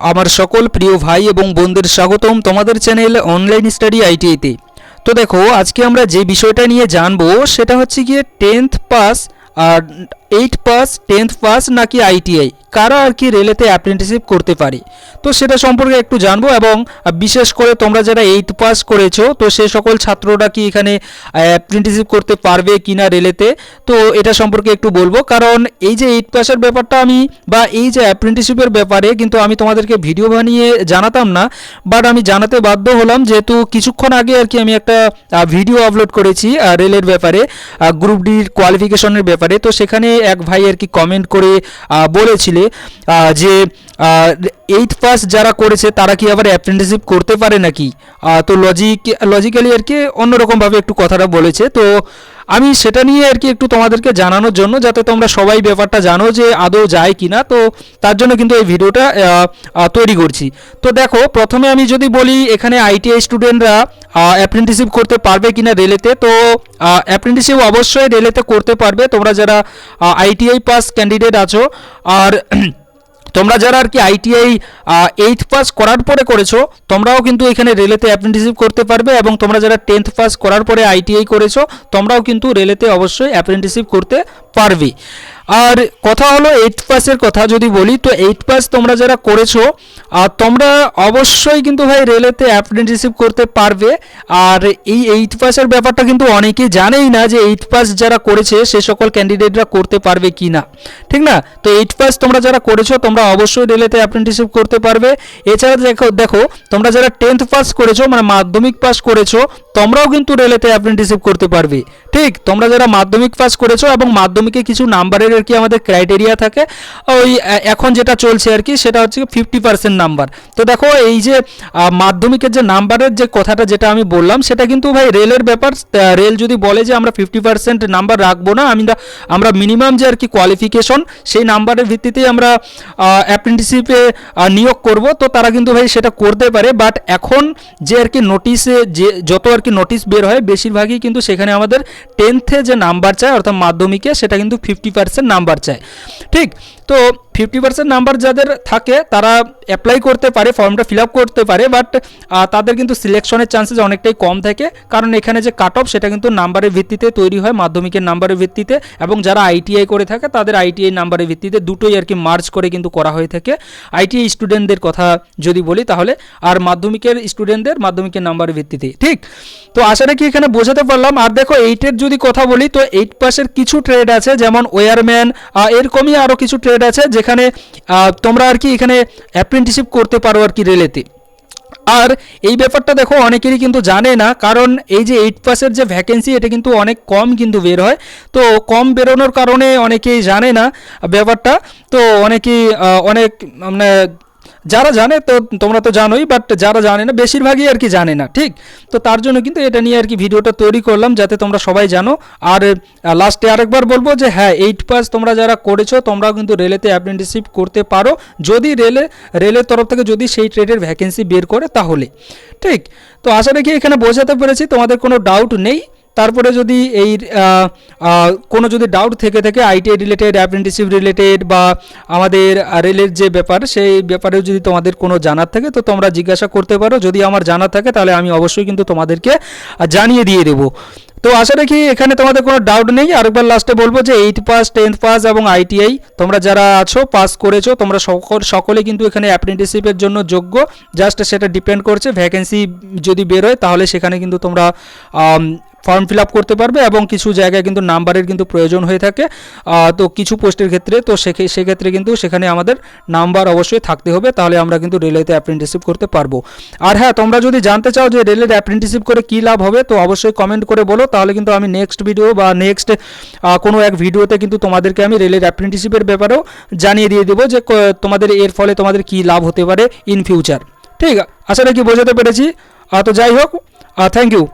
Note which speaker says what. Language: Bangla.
Speaker 1: আমার সকল প্রিয় ভাই এবং বোনদের স্বাগতম তোমাদের চ্যানেল অনলাইন স্টাডি আইটিআইতে তো। দেখো, আজকে আমরা যে বিষয়টা নিয়ে জানব, সেটা হচ্ছে গিয়ে টেন্থ পাস আর এইট পাস টেন্থ পাস নাকি আইটিআই কারা আর কি রেলেতে অ্যাপ্রেন্টিসিপ করতে পারে? তো সেটা সম্পর্কে একটু জানব এবং বিশেষ করে তোমরা যারা এইট পাস করেছ, তো সে সকল ছাত্ররা কি এখানে অ্যাপ্রেন্টিসিপ করতে পারবে কি না রেলেতে? তো এটা সম্পর্কে একটু বলব। কারণ এই যে এইট পাসের ব্যাপারটা আমি, বা এই যে অ্যাপ্রেন্টিসিপের ব্যাপারে কিন্তু আমি তোমাদেরকে ভিডিও বানিয়ে জানাতাম না বাট আমি জানাতে বাধ্য হলাম যেহেতু কিছুক্ষণ আগে আর কি আমি একটা ভিডিও আপলোড করেছি রেলের ব্যাপারে গ্রুপ ডির কোয়ালিফিকেশনের ব্যাপারে। তো সেখানে এক ভাই আর কি কমেন্ট করে বলেছিলে আহ, যে এইট পাস যারা করেছে তারা কি আবার অ্যাপ্রেন্টিসশিপ করতে পারে নাকি? তো লজিক লজিক্যালি আর কি অন্যরকমভাবে একটু কথাটা বলেছে। তো আমি সেটা নিয়ে আর কি একটু তোমাদেরকে জানানোর জন্য, যাতে তোমরা সবাই ব্যাপারটা জানো যে আদৌ যায় কি না তো তার জন্য কিন্তু এই ভিডিওটা তৈরি করছি। তো দেখো, প্রথমে আমি যদি বলি, এখানে আইটিআই স্টুডেন্টরা অ্যাপ্রেন্টিসিপ করতে পারবে কিনা রেলেতে। তো অ্যাপ্রেন্টিসিপ অবশ্যই রেলেতে করতে পারবে। তোমরা যারা আইটিআই পাস ক্যান্ডিডেট আছো, আর তোমরা যারা আর কি আইটিআই এইট পাস করার পরে করেছ, তোমরাও কিন্তু এখানে রেলেতে অ্যাপ্রেন্টিসিপ করতে পারবে এবং তোমরা যারা টেন্থ পাস করার পরে আইটিআই করেছ, তোমরাও কিন্তু রেলেতে অবশ্যই অ্যাপ্রেন্টিসিপ করতে পারবে। আর কথা হলো এইট পাসের কথা, যদি বলি, তো এইট পাস তোমরা যারা করেছ আর তোমরা অবশ্যই কিন্তু ভাই রেলেতে অ্যাপ্রেন্টিসিপ করতে পারবে। আর এই এইট পাসের ব্যাপারটা কিন্তু অনেকেই জানেই না যে এইট পাস যারা করেছে, সে সকল ক্যান্ডিডেটরা করতে পারবে কি না ঠিক না? তো এইট পাস তোমরা যারা করেছ, তোমরা অবশ্যই রেলেতে অ্যাপ্রেন্টিসিপ করতে পারবে। এছাড়া দেখো দেখো, তোমরা যারা টেন্থ পাস করেছ মানে মাধ্যমিক পাস করেছ, তোমরাও কিন্তু রেলেতে অ্যাপ্রেন্টিসিপ করতে পারবে। ঠিক? তোমরা যারা মাধ্যমিক পাস করেছ এবং মাধ্যমিকে কিছু নাম্বারের আর কি আমাদের ক্রাইটেরিয়া থাকে? ওই এখন যেটা চলছে আর কি, সেটা হচ্ছে ফিফটি পার্সেন্ট নাম্বার তো দেখো, এই যে মাধ্যমিকের যে নাম্বারের যে কথাটা যেটা আমি বললাম, সেটা কিন্তু ভাই রেলের ব্যাপার রেল যদি বলে যে আমরা ফিফটি পার্সেন্ট নাম্বার রাখব না আমরা আমরা মিনিমাম যে আর কি কোয়ালিফিকেশন সেই নাম্বারের ভিত্তিতেই আমরা অ্যাপ্রেন্টিসিপে নিয়োগ করব। তো তারা কিন্তু ভাই সেটা করতে পারে বাট এখন যে আর কি নোটিশে যে, যত আর কি নোটিশ বের হয়, বেশিরভাগই কিন্তু সেখানে আমাদের টেন্থে যে নাম্বার চায় অর্থাৎ মাধ্যমিকে, সেটা কিন্তু ফিফটি পার্সেন্ট নাম্বার চায়। ঠিক? তো ফিফটি পার্সেন্ট নাম্বার যাদের থাকে, তারা অ্যাপ্লাই করতে পারে ফর্মটা ফিল করতে পারে বাট তাদের কিন্তু সিলেকশনের চান্সেস অনেকটাই কম থাকে। কারণ এখানে যে কাট অফ সেটা কিন্তু নাম্বারের ভিত্তিতে তৈরি হয়, মাধ্যমিকের নাম্বারের ভিত্তিতে, এবং যারা আইটিআই করে থাকে, তাদের আইটিআই নাম্বারের ভিত্তিতে দুটোই আর কি মার্চ করে কিন্তু করা হয়ে থাকে। আইটিআই স্টুডেন্টদের কথা যদি বলি তাহলে, আর মাধ্যমিকের স্টুডেন্টদের মাধ্যমিকের নাম্বারের ভিত্তিতে ঠিক? তো আশা রাখি এখানে বোঝাতে পারলাম। আর দেখো এইটের যদি কথা বলি, তো এইট পাসের কিছু ট্রেড আছে, যেমন ওয়ারম্যান এরকমই আরও কিছু ট্রেড আছে যেখানে তোমরা আর কি এখানে অ্যাপ্রেন্টিসিপ করতে পারো আর কি রেলেতে আর এই ব্যাপারটা দেখো, অনেকেরই কিন্তু জানে না, কারণ এই যে এইট পাসের যে ভ্যাকেন্সি এটা কিন্তু অনেক কম কিন্তু বের হয়। তো কম বেরোনোর কারণে অনেকেই জানে না ব্যাপারটা। তো অনেকেই অনেক মানে যারা জানে তো তোমরা তো জানোই বাট যারা জানে না, বেশিরভাগই আর কি জানে না, ঠিক? তো তার জন্য কিন্তু এটা নিয়ে আর কি ভিডিওটা তৈরি করলাম, যাতে তোমরা সবাই জানো। আর লাস্টে আরেকবার বলব যে হ্যাঁ এইট পাস তোমরা যারা করেছ, তোমরাও কিন্তু রেলেতে অ্যাপ্রেন্টিসিপ করতে পারো। যদি রেলে, রেলের তরফ থেকে যদি সেই ট্রেডের ভ্যাকেন্সি বের করে, তাহলে, ঠিক? তো আশা রাখি এখানে বোঝাতে পেরেছি, তোমাদের কোনো ডাউট নেই। তারপরে যদি এই কোনো যদি ডাউট থেকে থাকে আইটিআই রিলেটেড অ্যাপ্রেন্টিসিপ রিলেটেড বা আমাদের রেলের যে ব্যাপার, সেই ব্যাপারেও যদি তোমাদের কোনো জানার থাকে, তো তোমরা জিজ্ঞাসা করতে পারো। যদি আমার জানা থাকে, তাহলে আমি অবশ্যই কিন্তু তোমাদেরকে জানিয়ে দিয়ে দেবো। তো আশা রাখি এখানে তোমাদের কোনো ডাউট নেই। আরেকবার লাস্টে বলব যে এইট পাস টেন্থ পাস এবং আইটিআই তোমরা যারা আছো পাস করেছ, তোমরা সকল কিন্তু এখানে অ্যাপ্রেন্টিসিপের জন্য যোগ্য। জাস্ট সেটা ডিপেন্ড করছে। ভ্যাকেন্সি যদি বেরোয়, তাহলে সেখানে কিন্তু তোমরা ফর্ম ফিল আপ করতে পারবে এবং কিছু জায়গায় কিন্তু নাম্বারের কিন্তু প্রয়োজন হয়ে থাকে। তো কিছু পোস্টের ক্ষেত্রে তো সেক্ষে- সেক্ষেত্রে কিন্তু সেখানে আমাদের নাম্বার অবশ্যই থাকতে হবে, তাহলে আমরা কিন্তু রেলওয়েতে অ্যাপ্রেন্টিসিপ করতে পারব। আর হ্যাঁ তোমরা যদি জানতে চাও যে রেলের অ্যাপ্রেন্টিসিপ করে কী লাভ হবে, তো অবশ্যই কমেন্ট করে বলো, তাহলে কিন্তু আমি নেক্সট ভিডিও বা নেক্সট কোনো এক ভিডিওতে কিন্তু তোমাদেরকে আমি রেলের অ্যাপ্রেন্টিসিপের ব্যাপারেও জানিয়ে দিয়ে দেবো যে তোমাদের এর ফলে তোমাদের কী লাভ হতে পারে ইন ফিউচার ঠিক, আশা রাখি বোঝাতে পেরেছি। তো যাই হোক থ্যাংক ইউ